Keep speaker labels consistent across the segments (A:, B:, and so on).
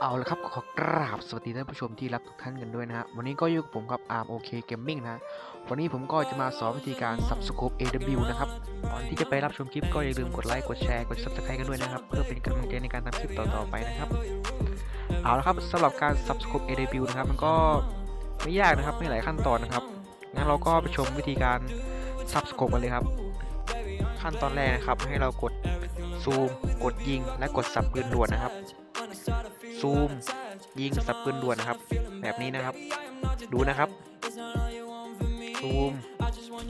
A: เอาละครับ ขอกราบสวัสดีท่านผู้ชมที่รักทุกท่านกันด้วยนะฮะ วันนี้ก็อยู่กับผมครับ Arm OK Gaming นะฮะวันนี้ผมก็จะมาสอนวิธีการ Subscope AW นะครับ ก่อนที่จะไปรับชมคลิปก็อย่าลืมกดไลค์ กดแชร์ กด Subscribe กันด้วยนะครับ เพื่อเป็นกำลังใจในการทำคลิปต่อๆไปนะครับ เอาละครับสำหรับการ Subscope AW นะครับ มันก็ไม่ยากนะครับ ไม่หลายขั้นตอนนะครับ งั้นเราก็ไปชมวิธีการ Subscope กันเลยครับ ขั้นตอนแรกนะครับ ให้เรากดซูม กดยิง และกดสับปืนด่วนนะครับ ซูม ยิงสับปืนด่วนนะครับ แบบนี้นะครับ ดูนะครับ ซูม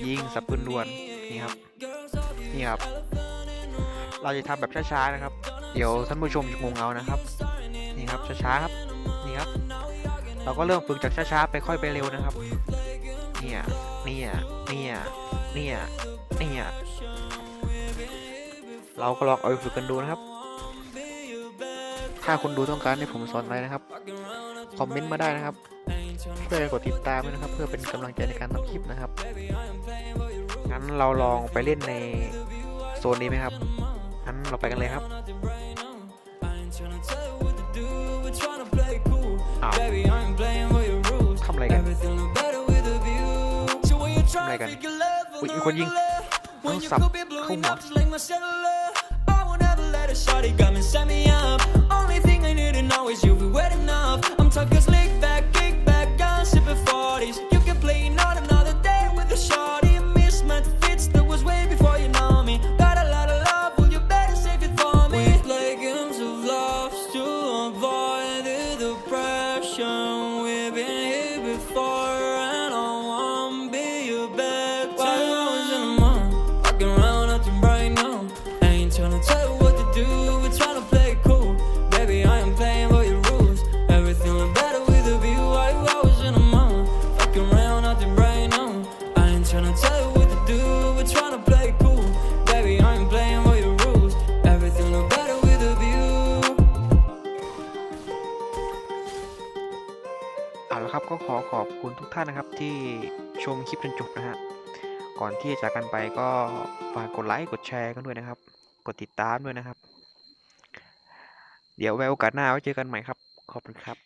A: ยิงสับปืนด่วนนี่ครับนี่ครับ เราจะทำแบบช้าๆนะครับ เดี๋ยวท่านผู้ชมจะงงเอานะครับ นี่ครับช้าๆครับนี่ครับ เราก็เริ่มฝึกจากช้าๆไปค่อยไปเร็วนะครับ เนี่ยเนี่ยเนี่ยเนี่ยเนี่ยเราก็ลองเอาไปฝึกกันดูนะครับ ถ้าคุณดูต้องการให้ผมสอนอะไรนะครับ คอมเมนต์มาได้นะครับ เพื่อกดติดตามด้วยนะครับ เพื่อเป็นกำลังใจในการทำคลิปนะครับ งั้นเราลองไปเล่นในโซนนี้ไหมครับ งั้นเราไปกันเลยครับอ้าวทำอะไรกันทำอะไรกันอุ๊ยมีคนยิงต้องสับเข้าหัว
B: wet enough. I'm talking slick back, kick back, gun sipping 40s. You can play not another day with a shawty. Mismatch fits that was way before you know me. Got a lot of love, well you better save it for me. We play games of love to avoid the depression. We've been here before,
A: ครับก็ขอขอบคุณทุกท่านนะครับที่ชมคลิปจนจบนะฮะก่อนที่จะจากกันไปก็ฝากกดไลค์กดแชร์กันด้วยนะครับ กดติดตามด้วยนะครับ เดี๋ยวไว้โอกาสหน้าไว้เจอกันใหม่ครับ ขอบคุณครับ